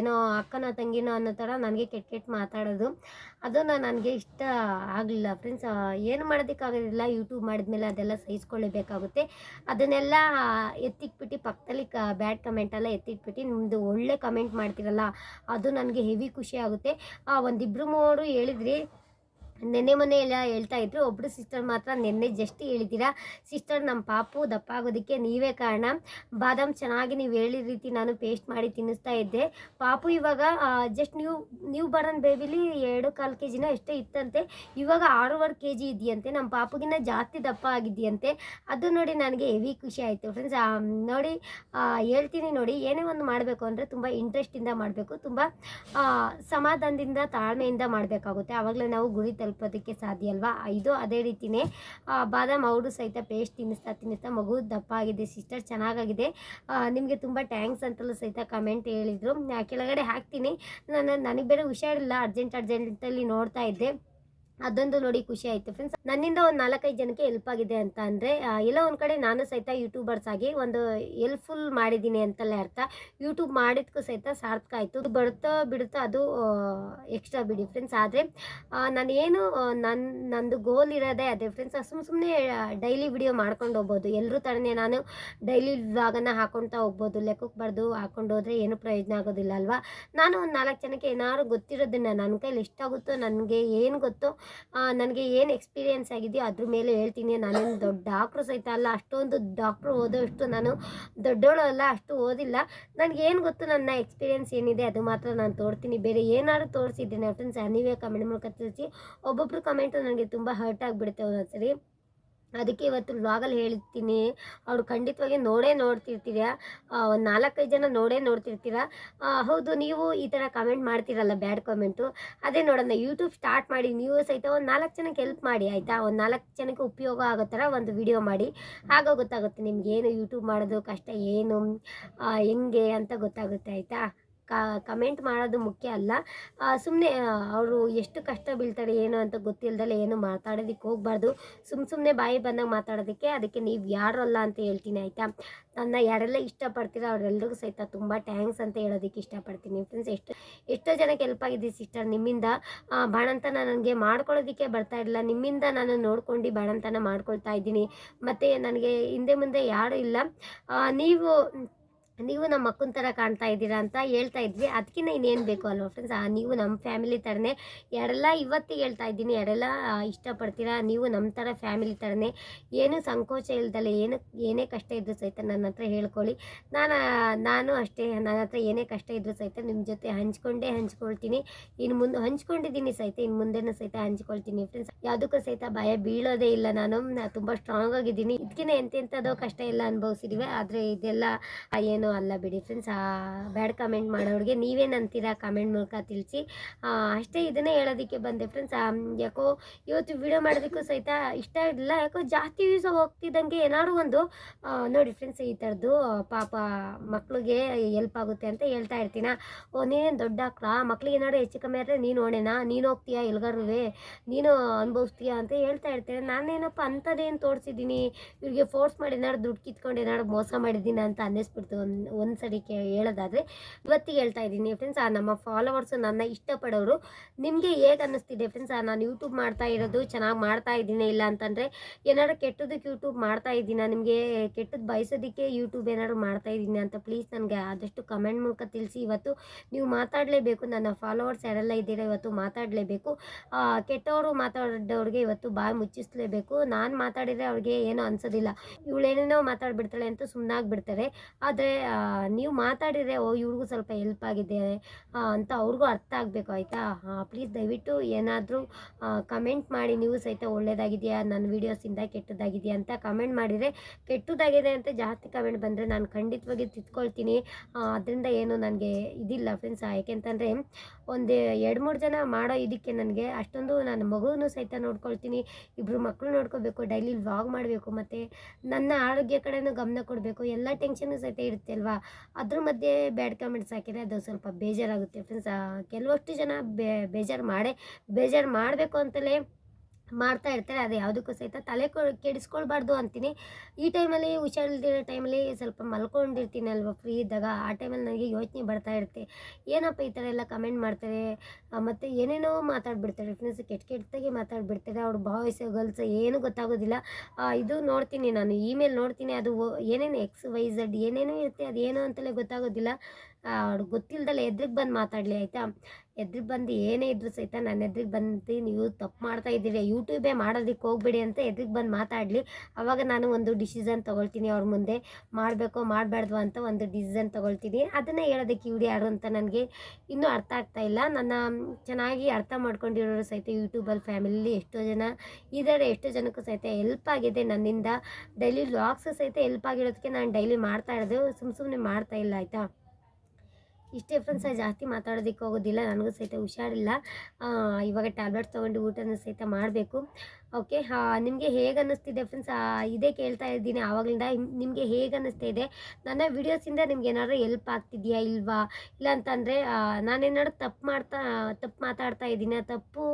ಏನೋ ಅಕ್ಕನ ತಂಗಿನೋ ಅನ್ನೋ ಥರ ನನಗೆ ಕೆಟ್ಟ ಕೆಟ್ಟ ಮಾತಾಡೋದು. ಅದನ್ನು ನನಗೆ ಇಷ್ಟ ಆಗಲಿಲ್ಲ. ಫ್ರೆಂಡ್ಸ್ ಏನು ಮಾಡೋದಕ್ಕಾಗೋದಿಲ್ಲ. ಯೂಟ್ಯೂಬ್ ಮಾಡಿದ್ಮೇಲೆ ಅದೆಲ್ಲ ಸಹಿಸ್ಕೊಳ್ಳೇಬೇಕಾಗುತ್ತೆ. ಅದನ್ನೆಲ್ಲ ಎತ್ತಿಟ್ಬಿಟ್ಟು ಪಕ್ಕದಲ್ಲಿ ಕ ಬ್ಯಾಡ್ ಕಮೆಂಟೆಲ್ಲ ಎತ್ತಿಟ್ಬಿಟ್ಟು ನಿಮ್ಮದು ಒಳ್ಳೆ ಕಮೆಂಟ್ ಮಾಡ್ತೀರಲ್ಲ, ಅದು ನನಗೆ ಹೆವಿ ಖುಷಿ ಆಗುತ್ತೆ. ಒಂದಿಬ್ಬರು ಮೂವರು ಹೇಳಿದ್ರಿ. ನೆನ್ನೆ ಮೊನ್ನೆ ಎಲ್ಲ ಹೇಳ್ತಾ ಇದ್ರು ಒಬ್ಬರು ಸಿಸ್ಟರ್ ಮಾತ್ರ ನಿನ್ನೆ ಜಸ್ಟ್ ಹೇಳಿದ್ದೀರಾ ಸಿಸ್ಟರ್ ನಮ್ಮ ಪಾಪು ದಪ್ಪ ಆಗೋದಕ್ಕೆ ನೀವೇ ಕಾರಣ. ಬಾದಾಮ್ ಚೆನ್ನಾಗಿ ನೀವು ಹೇಳಿದ ರೀತಿ ನಾನು ಪೇಸ್ಟ್ ಮಾಡಿ ತಿನ್ನಿಸ್ತಾ ಇದ್ದೆ. ಪಾಪು ಇವಾಗ ಜಸ್ಟ್ ನೀವು ನೀವು ಬರೋನ್ ಬೇಬಿಲಿ ಎರಡು ಕಾಲು ಕೆ ಜಿನ ಎಷ್ಟೇ ಇತ್ತಂತೆ. ಇವಾಗ ಆರೂವರೆ ಕೆ ಜಿ ಇದೆಯಂತೆ. ನಮ್ಮ ಪಾಪುಗಿನ್ನ ಜಾಸ್ತಿ ದಪ್ಪ ಆಗಿದೆಯಂತೆ. ಅದು ನೋಡಿ ನನಗೆ ಹೆವಿ ಖುಷಿ ಆಯಿತು. ಫ್ರೆಂಡ್ಸ್ ನೋಡಿ ಹೇಳ್ತೀನಿ ನೋಡಿ, ಏನೇ ಒಂದು ಮಾಡಬೇಕು ಅಂದರೆ ತುಂಬ ಇಂಟ್ರೆಸ್ಟಿಂದ ಮಾಡಬೇಕು. ತುಂಬ ಸಮಾಧಾನದಿಂದ ತಾಳ್ಮೆಯಿಂದ ಮಾಡಬೇಕಾಗುತ್ತೆ. ಆವಾಗಲೇ ನಾವು ಗುರಿ ತಲುಪೋದಕ್ಕೆ ಸಾಧ್ಯ ಅಲ್ವಾ? ಇದು ಅದೇ ರೀತಿಯೇ ಬಾದಾಮ್ ಅವರು ಸಹಿತ ಪೇಸ್ಟ್ ತಿನ್ನಿಸ್ತಾ ತಿನ್ನಿಸ್ತಾ ಮಗು ದಪ್ಪ ಆಗಿದೆ ಸಿಸ್ಟರ್ ಚೆನ್ನಾಗಾಗಿದೆ ನಿಮಗೆ ತುಂಬ ಟ್ಯಾಂಕ್ಸ್ ಅಂತಲೂ ಸಹಿತ ಕಮೆಂಟ್ ಹೇಳಿದರು. ಕೆಳಗಡೆ ಹಾಕ್ತೀನಿ. ನಾನು ನನಗೆ ಬೇರೆ ಹುಷಾರಿಲ್ಲ ಅರ್ಜೆಂಟ್ ಅರ್ಜೆಂಟಲ್ಲಿ ನೋಡ್ತಾ ಇದ್ದೆ. ಅದೊಂದು ನೋಡಿ ಖುಷಿ ಆಯಿತು ಫ್ರೆಂಡ್ಸ್ ನನ್ನಿಂದ ಒಂದು ನಾಲ್ಕೈದು ಜನಕ್ಕೆ ಹೆಲ್ಪ್ ಆಗಿದೆ ಅಂತ ಅಂದರೆ ಎಲ್ಲ ಒಂದು ಕಡೆ ನಾನು ಸಹಿತ ಯೂಟ್ಯೂಬರ್ಸ್ ಆಗಿ ಒಂದು ಹೆಲ್ಪ್ಫುಲ್ ಮಾಡಿದ್ದೀನಿ ಅಂತಲೇ ಅರ್ಥ. ಯೂಟ್ಯೂಬ್ ಮಾಡಿದ್ಕೂ ಸಹಿತ ಸಾರ್ಥಕ ಆಯಿತು. ಬರುತ್ತೋ ಬಿಡುತ್ತಾ ಅದು ಎಕ್ಸ್ಟ್ರಾ ಬಿಡಿ ಫ್ರೆಂಡ್ಸ್ ಆದರೆ ಏನು ನನ್ನ ನಂದು ಗೋಲ್ ಇರೋದೇ ಅದೇ ಫ್ರೆಂಡ್ಸ್ ಸುಮ್ಮ ಸುಮ್ಮನೆ ಡೈಲಿ ವಿಡಿಯೋ ಮಾಡ್ಕೊಂಡು ಹೋಗ್ಬೋದು. ಎಲ್ಲರೂ ಥರನೇ ನಾನು ಡೈಲಿ ವ್ಲಾಗನ್ನು ಹಾಕೊಳ್ತಾ ಹೋಗ್ಬೋದು. ಲೆಕ್ಕಕ್ಕೆ ಬರೆದು ಹಾಕೊಂಡು ಹೋದರೆ ಏನು ಪ್ರಯೋಜನ ಆಗೋದಿಲ್ಲ ಅಲ್ವಾ? ನಾನು ಒಂದು ನಾಲ್ಕು ಜನಕ್ಕೆ ಏನಾದ್ರು ಗೊತ್ತಿರೋದನ್ನು ನನ್ನ ಕೈಲಿ ಎಷ್ಟಾಗುತ್ತೋ, ನನಗೆ ಏನು ಗೊತ್ತೋ ನನಗೆ ಏನು ಎಕ್ಸ್ಪೀರಿಯೆನ್ಸ್ ಆಗಿದೆಯೋ ಅದ್ರ ಮೇಲೆ ಹೇಳ್ತೀನಿ. ನಾನೇನು ದೊಡ್ಡ ಡಾಕ್ಟ್ರು ಸಹಿತ ಅಲ್ಲ, ಅಷ್ಟೊಂದು ಡಾಕ್ಟ್ರು ಓದೋಷ್ಟು ನಾನು ದೊಡ್ಡೋಳು ಅಲ್ಲ, ಅಷ್ಟು ಓದಿಲ್ಲ. ನನಗೆ ಏನು ಗೊತ್ತು, ನನ್ನ ಎಕ್ಸ್ಪೀರಿಯೆನ್ಸ್ ಏನಿದೆ ಅದು ಮಾತ್ರ ನಾನು ತೋರ್ತೀನಿ. ಬೇರೆ ಏನಾದರೂ ತೋರಿಸಿದ್ದೀನಿ ಫ್ರೆಂಡ್ಸ್ ನೀವೇ ಕಮೆಂಟ್ ಮೂಲಕ ತಿಳಿಸಿ. ಒಬ್ಬೊಬ್ರು ಕಮೆಂಟು ನನಗೆ ತುಂಬ ಹರ್ಟ್ ಆಗಿಬಿಡುತ್ತೆ ಒಂದೊಂದ್ಸರಿ. ಅದಕ್ಕೆ ಇವತ್ತು ವ್ಲಾಗಲ್ಲಿ ಹೇಳ್ತೀನಿ. ಅವ್ರು ಖಂಡಿತವಾಗಿ ನೋಡೇ ನೋಡ್ತಿರ್ತೀರ. ಒಂದು ನಾಲ್ಕೈದು ಜನ ನೋಡೇ ನೋಡ್ತಿರ್ತೀರ. ಹೌದು, ನೀವು ಈ ಥರ ಕಮೆಂಟ್ ಮಾಡ್ತೀರಲ್ಲ ಬ್ಯಾಡ್ ಕಮೆಂಟು ಅದೇ ನೋಡೋಣ ಯೂಟ್ಯೂಬ್ ಸ್ಟಾರ್ಟ್ ಮಾಡಿ, ನೀವು ಸಹಿತ ಒಂದು ನಾಲ್ಕು ಜನಕ್ಕೆ ಹೆಲ್ಪ್ ಮಾಡಿ, ಆಯಿತಾ? ಒಂದು ನಾಲ್ಕು ಜನಕ್ಕೆ ಉಪಯೋಗ ಆಗೋ ಥರ ಒಂದು ವಿಡಿಯೋ ಮಾಡಿ. ಆಗ ಗೊತ್ತಾಗುತ್ತೆ ನಿಮ್ಗೆ ಏನು ಯೂಟ್ಯೂಬ್ ಮಾಡೋದು, ಕಷ್ಟ ಏನು ಹೆಂಗೆ ಅಂತ ಗೊತ್ತಾಗುತ್ತೆ, ಆಯಿತಾ? ಕಮೆಂಟ್ ಮಾಡೋದು ಮುಖ್ಯ ಅಲ್ಲ. ಸುಮ್ಮನೆ ಅವರು ಎಷ್ಟು ಕಷ್ಟ ಬೀಳ್ತಾರೆ ಏನು ಅಂತ ಗೊತ್ತಿಲ್ಲದಲ್ಲ ಏನು ಮಾತಾಡೋದಕ್ಕೆ ಹೋಗ್ಬಾರ್ದು. ಸುಮ್ಮ ಸುಮ್ಮನೆ ಬಾಯಿ ಬಂದಾಗ ಮಾತಾಡೋದಕ್ಕೆ ಅದಕ್ಕೆ ನೀವು ಯಾರಲ್ಲ ಅಂತ ಹೇಳ್ತೀನಿ ಆಯಿತಾ? ನನ್ನ ಯಾರೆಲ್ಲ ಇಷ್ಟಪಡ್ತೀರೋ ಅವರೆಲ್ಲರಿಗೂ ಸಹಿತ ತುಂಬ ಥ್ಯಾಂಕ್ಸ್ ಅಂತ ಹೇಳೋದಕ್ಕೆ ಇಷ್ಟಪಡ್ತೀನಿ. ಫ್ರೆಂಡ್ಸ್ ಎಷ್ಟು, ಎಷ್ಟೋ ಜನಕ್ಕೆ ಹೆಲ್ಪ್ ಆಗಿದೆ ಸಿಸ್ಟರ್ ನಿಮ್ಮಿಂದ. ಬಾಣಂತನ ನನಗೆ ಮಾಡ್ಕೊಳ್ಳೋದಕ್ಕೆ ಬರ್ತಾ ಇರಲಿಲ್ಲ. ನಿಮ್ಮಿಂದ ನಾನು ನೋಡ್ಕೊಂಡು ಬಾಣಂತನ ಮಾಡ್ಕೊಳ್ತಾ ಇದ್ದೀನಿ. ಮತ್ತು ನನಗೆ ಹಿಂದೆ ಮುಂದೆ ಯಾರೂ ಇಲ್ಲ. ನೀವು ನೀವು ನಮ್ಮ ಅಕ್ಕನ ಥರ ಕಾಣ್ತಾ ಇದ್ದೀರಾ ಅಂತ ಹೇಳ್ತಾ ಇದ್ವಿ. ಅದಕ್ಕಿಂತ ಇನ್ನೇನು ಬೇಕು ಅಲ್ವಾ ಫ್ರೆಂಡ್ಸ್ ನೀವು ನಮ್ಮ ಫ್ಯಾಮಿಲಿ ಥರನೇ ಯಾರೆಲ್ಲ ಇವತ್ತು ಹೇಳ್ತಾ ಇದ್ದೀನಿ. ಯಾರೆಲ್ಲ ಇಷ್ಟಪಡ್ತೀರಾ? ನೀವು ನಮ್ಮ ಥರ ಫ್ಯಾಮಿಲಿ ಥರನೇ ಏನು ಸಂಕೋಚ ಇಲ್ದಲೆ, ಏನು, ಏನೇ ಕಷ್ಟ ಇದ್ದರೂ ಸಹಿತ ನನ್ನ ಹತ್ರ ಹೇಳ್ಕೊಳ್ಳಿ. ನಾನು ನಾನು ಅಷ್ಟೇ, ನನ್ನ ಹತ್ರ ಏನೇ ಕಷ್ಟ ಇದ್ದರೂ ಸಹಿತ ನಿಮ್ಮ ಜೊತೆ ಹಂಚ್ಕೊಂಡೇ ಹಂಚ್ಕೊಳ್ತೀನಿ. ಇನ್ನು ಮುಂದೆ, ಹಂಚ್ಕೊಂಡಿದ್ದೀನಿ ಸಹಿತ ಇನ್ನು ಮುಂದೆನೂ ಸಹಿತ ಹಂಚ್ಕೊಳ್ತೀನಿ ಫ್ರೆಂಡ್ಸ್ ಯಾವುದಕ್ಕೂ ಸಹಿತ ಭಯ ಬೀಳೋದೇ ಇಲ್ಲ ನಾನು. ತುಂಬ ಸ್ಟ್ರಾಂಗ್ ಆಗಿದ್ದೀನಿ. ಇದಕ್ಕಿಂತ ಎಂತೆಂಥದೋ ಕಷ್ಟ ಎಲ್ಲ ಅನುಭವಿಸಿದ್ವಿ. ಆದರೆ ಇದೆಲ್ಲ ಏನು ಅಲ್ಲ ಬಿಡಿ ಫ್ರೆಂಡ್ಸ್ ಬ್ಯಾಡ್ ಕಮೆಂಟ್ ಮಾಡೋರಿಗೆ ನೀವೇನಂತೀರಾ ಕಮೆಂಟ್ ಮೂಲಕ ತಿಳಿಸಿ. ಅಷ್ಟೇ ಇದನ್ನೇ ಹೇಳೋದಕ್ಕೆ ಬಂದೆ ಫ್ರೆಂಡ್ಸ್ ಯಾಕೋ ಇವತ್ತು ವಿಡಿಯೋ ಮಾಡೋದಕ್ಕೂ ಸಹಿತ ಇಷ್ಟ ಇರಲಿಲ್ಲ ಯಾಕೋ ಜಾಸ್ತಿ ವ್ಯೂಸ್ ಹೋಗ್ತಿದ್ದಂಗೆ ಏನಾದ್ರು ಒಂದು ನೋಡಿ ಫ್ರೆಂಡ್ಸ್ ಈ ಥರದ್ದು ಪಾಪ ಮಕ್ಳಿಗೆ ಎಲ್ಪ್ ಆಗುತ್ತೆ ಅಂತ ಹೇಳ್ತಾ ಇರ್ತೀನ? ಓ, ನೀನೇನು ದೊಡ್ಡ ಹಾಕ್ಲಾ ಮಕ್ಳಿಗೆ ಏನಾದ್ರು ಹೆಚ್ಚು ಕಮ್ಮಿ ಆದರೆ ನೀನು ಹೊಣೆನಾ ನೀನು ಹೋಗ್ತೀಯಾ ಎಲ್ಗಾರುವೆ ನೀನು ಅನುಭವಿಸ್ತೀಯಾ ಅಂತ ಹೇಳ್ತಾ ಇರ್ತೀನಿ? ನಾನೇನಪ್ಪ ಅಂಥದ್ದೇನು ತೋರಿಸಿದ್ದೀನಿ? ಇವ್ರಿಗೆ ಫೋರ್ಸ್ ಮಾಡಿ ಏನಾದ್ರು ದುಡ್ಡು ಕಿತ್ಕೊಂಡು ಏನಾದ್ರು ಮೋಸ ಮಾಡಿದ್ದೀನಿ ಅಂತ ಅನ್ನಿಸ್ಬಿಡ್ತು ಒಂದು ಸರಿ ಕೇ, ಹೇಳೋದಾದರೆ ಇವತ್ತಿಗೆ ಹೇಳ್ತಾ ಇದ್ದೀನಿ ಫ್ರೆಂಡ್ಸ್ ಆ ನಮ್ಮ ಫಾಲೋವರ್ಸು ನನ್ನ ಇಷ್ಟಪಡೋರು, ನಿಮಗೆ ಹೇಗೆ ಅನ್ನಿಸ್ತಿದೆ ಫ್ರೆಂಡ್ಸ್ ನಾನು ಯೂಟ್ಯೂಬ್ ಮಾಡ್ತಾ ಇರೋದು ಚೆನ್ನಾಗಿ ಮಾಡ್ತಾ ಇದ್ದೀನಿ ಇಲ್ಲ ಅಂತಂದರೆ, ಏನಾದ್ರು ಕೆಟ್ಟದಕ್ಕೆ ಯೂಟ್ಯೂಬ್ ಮಾಡ್ತಾ ಇದ್ದೀನ, ನಿಮಗೆ ಕೆಟ್ಟದ್ದು ಬಯಸೋದಕ್ಕೆ ಯೂಟ್ಯೂಬ್ ಏನಾದ್ರು ಮಾಡ್ತಾ ಇದ್ದೀನಿ ಅಂತ ಪ್ಲೀಸ್ ನನಗೆ ಆದಷ್ಟು ಕಮೆಂಟ್ ಮೂಲಕ ತಿಳಿಸಿ. ಇವತ್ತು ನೀವು ಮಾತಾಡಲೇಬೇಕು, ನನ್ನ ಫಾಲೋವರ್ಸ್ ಯಾರೆಲ್ಲ ಇದ್ದೀರಾ ಇವತ್ತು ಮಾತಾಡಲೇಬೇಕು. ಕೆಟ್ಟವರು ಮಾತಾಡೋರಿಗೆ ಇವತ್ತು ಬಾಯಿ ಮುಚ್ಚಿಸ್ಲೇಬೇಕು. ನಾನು ಮಾತಾಡಿದರೆ ಅವ್ರಿಗೆ ಏನೂ ಅನ್ಸೋದಿಲ್ಲ. ಇವಳೇನೇನೋ ಮಾತಾಡ್ಬಿಡ್ತಾಳೆ ಅಂತ ಸುಮ್ಮನಾಗ್ಬಿಡ್ತಾರೆ ಆದರೆ ನೀವು ಮಾತಾಡಿದರೆ, ಓ, ಇವ್ರಿಗೂ ಸ್ವಲ್ಪ ಹೆಲ್ಪ್ ಆಗಿದೆ ಅಂತ ಅವ್ರಿಗೂ ಅರ್ಥ ಆಗಬೇಕು, ಆಯಿತಾ? ಪ್ಲೀಸ್ ದಯವಿಟ್ಟು ಏನಾದರೂ ಕಮೆಂಟ್ ಮಾಡಿ, ನೀವು ಸಹಿತ ಒಳ್ಳೆಯದಾಗಿದೆಯಾ ನನ್ನ ವೀಡಿಯೋಸಿಂದ ಕೆಟ್ಟದಾಗಿದೆಯಾ ಅಂತ ಕಮೆಂಟ್ ಮಾಡಿದರೆ, ಕೆಟ್ಟದಾಗಿದೆ ಅಂತ ಜಾಸ್ತಿ ಕಮೆಂಟ್ ಬಂದರೆ ನಾನು ಖಂಡಿತವಾಗಿ ತಿದ್ಕೊಳ್ತೀನಿ. ಅದರಿಂದ ಏನು ನನಗೆ ಇದಿಲ್ಲ ಫ್ರೆಂಡ್ಸ್ ಯಾಕೆಂತಂದರೆ, ಒಂದು ಎರಡು ಮೂರು ಜನ ಮಾಡೋ ಇದಕ್ಕೆ ನನಗೆ ಅಷ್ಟೊಂದು ನನ್ನ ಮಗುನೂ ಸಹಿತ ನೋಡ್ಕೊಳ್ತೀನಿ. ಇಬ್ಬರು ಮಕ್ಕಳು ನೋಡ್ಕೋಬೇಕು ಡೈಲಿ ವ್ಲಾಗ್ ಮಾಡಬೇಕು, ಮತ್ತು ನನ್ನ ಆರೋಗ್ಯ ಕಡೆನೂ ಗಮನ ಕೊಡಬೇಕು, ಎಲ್ಲ ಟೆನ್ಷನ್ನು ಸಹಿತ ಇರುತ್ತೆ. ಅಲ್ವಾ? ಅದ್ರ ಮಧ್ಯೆ ಬ್ಯಾಡ್ ಕಮೆಂಟ್ಸ್ ಹಾಕಿದರೆ ಅದು ಸ್ವಲ್ಪ ಬೇಜಾರಾಗುತ್ತೆ ಫ್ರೆಂಡ್ಸ್ ಕೆಲವಷ್ಟು ಜನ ಬೇಜಾರು ಮಾಡೇ, ಬೇಜಾರು ಮಾಡಬೇಕು ಅಂತಲೇ ಮಾಡ್ತಾ ಇರ್ತಾರೆ, ಅದು ಯಾವುದಕ್ಕೂ ಸಹಿತ ತಲೆ ಕೆಡಿಸ್ಕೊಳ್ಬಾರ್ದು ಅಂತೀನಿ. ಈ ಟೈಮಲ್ಲಿ ಹುಷಾರಿಲ್ದಿರೋ ಟೈಮಲ್ಲಿ ಸ್ವಲ್ಪ ಮಲ್ಕೊಂಡಿರ್ತೀನಿ ಅಲ್ವಾ ಫ್ರೀ ಇದ್ದಾಗ, ಆ ಟೈಮಲ್ಲಿ ನನಗೆ ಯೋಚನೆ ಬರ್ತಾ ಇರುತ್ತೆ. ಏನಪ್ಪ ಈ ಥರ ಎಲ್ಲ ಕಮೆಂಟ್ ಮಾಡ್ತಾರೆ? ಮತ್ತು ಏನೇನೋ ಮಾತಾಡ್ಬಿಡ್ತಾರೆ ಫ್ರೆಂಡ್ಸ್ ಕೆಟ್ಟ ಕೆಟ್ಟದಾಗೆ ಮಾತಾಡ್ಬಿಡ್ತಾರೆ, ಅವ್ರ ಬಾಯ್ಸ್ ಗರ್ಲ್ಸ್ ಏನೂ ಗೊತ್ತಾಗೋದಿಲ್ಲ. ಇದು ನೋಡ್ತೀನಿ ನಾನು ಇಮೇಲ್ ನೋಡ್ತೀನಿ, ಅದು ಏನೇನು ಎಕ್ಸ್ ವೈ ಝಡ್ ಏನೇನೋ ಇರುತ್ತೆ ಅದು ಏನೋ ಅಂತಲೇ ಗೊತ್ತಾಗೋದಿಲ್ಲ. ಅವ್ರಿಗೆ ಗೊತ್ತಿಲ್ಲದಲ್ಲ ಎದ್ರಿಗೆ ಬಂದು ಮಾತಾಡಲಿ ಆಯಿತಾ? ಎದ್ರಿಗೆ ಬಂದು ಏನೇ ಇದ್ರು ಸಹಿತ ನನ್ನ ಎದ್ರಿಗೆ ಬಂದು ನೀವು ತಪ್ಪು ಮಾಡ್ತಾ ಇದ್ದೀರಿ ಯೂಟ್ಯೂಬೇ ಮಾಡೋದಕ್ಕೆ ಹೋಗ್ಬೇಡಿ ಅಂತ ಎದ್ರಿಗೆ ಬಂದು ಮಾತಾಡಲಿ. ಆವಾಗ ನಾನು ಒಂದು ಡಿಸಿಷನ್ ತೊಗೊಳ್ತೀನಿ ಅವ್ರ ಮುಂದೆ. ಮಾಡಬೇಕೋ ಮಾಡಬಾರ್ದು ಅಂತ ಒಂದು ಡಿಸಿಷನ್ ತೊಗೊಳ್ತೀನಿ. ಅದನ್ನೇ ಹೇಳೋದಕ್ಕೆ ಇವ್ರು ಯಾರು ಅಂತ ನನಗೆ ಇನ್ನೂ ಅರ್ಥ ಆಗ್ತಾ ಇಲ್ಲ. ನನ್ನ ಚೆನ್ನಾಗಿ ಅರ್ಥ ಮಾಡ್ಕೊಂಡಿರೋರು ಸಹಿತ ಯೂಟ್ಯೂಬಲ್ಲಿ ಫ್ಯಾಮಿಲಿ ಎಷ್ಟೋ ಜನ ಇದ್ದಾರೆ ಎಷ್ಟೋ ಜನಕ್ಕೂ ಸಹಿತ ಹೆಲ್ಪ್ ಆಗಿದೆ ನನ್ನಿಂದ. ಡೈಲಿ ವ್ಲಾಗ್ಸು ಸಹಿತ ಹೆಲ್ಪ್ ಆಗಿರೋದಕ್ಕೆ ನಾನು ಡೈಲಿ ಮಾಡ್ತಾ ಇರೋದು ಸುಮ್ಮ ಸುಮ್ಮನೆ ಮಾಡ್ತಾ ಇಲ್ಲ, ಆಯಿತಾ? ಇಷ್ಟೇ ಫ್ರೆಂಡ್ಸ್ ಜಾಸ್ತಿ ಮಾತಾಡೋದಕ್ಕೆ ಹೋಗೋದಿಲ್ಲ. ನನಗೂ ಸಹಿತ ಹುಷಾರಿಲ್ಲ. ಇವಾಗ ಟ್ಯಾಬ್ಲೆಟ್ಸ್ ತೊಗೊಂಡು ಊಟನೂ ಸಹಿತ ಮಾಡಬೇಕು. ಓಕೆ ನಿಮಗೆ ಹೇಗೆ ಅನ್ನಿಸ್ತಿದೆ ಫ್ರೆಂಡ್ಸ್ ಇದೇ ಕೇಳ್ತಾ ಇದ್ದೀನಿ ಆವಾಗಲಿಂದ. ನಿಮಗೆ ಹೇಗೆ ಅನ್ನಿಸ್ತಾ ಇದೆ ನನ್ನ ವೀಡಿಯೋಸಿಂದ ನಿಮ್ಗೆ ಏನಾದ್ರು ಎಲ್ಪ್ ಆಗ್ತಿದೆಯಾ ಇಲ್ವಾ? ಇಲ್ಲ ಅಂತಂದರೆ ನಾನೇನಾದ್ರು ತಪ್ಪು ಮಾಡ್ತಾ, ತಪ್ಪು ಮಾತಾಡ್ತಾ ಇದ್ದೀನ? ತಪ್ಪು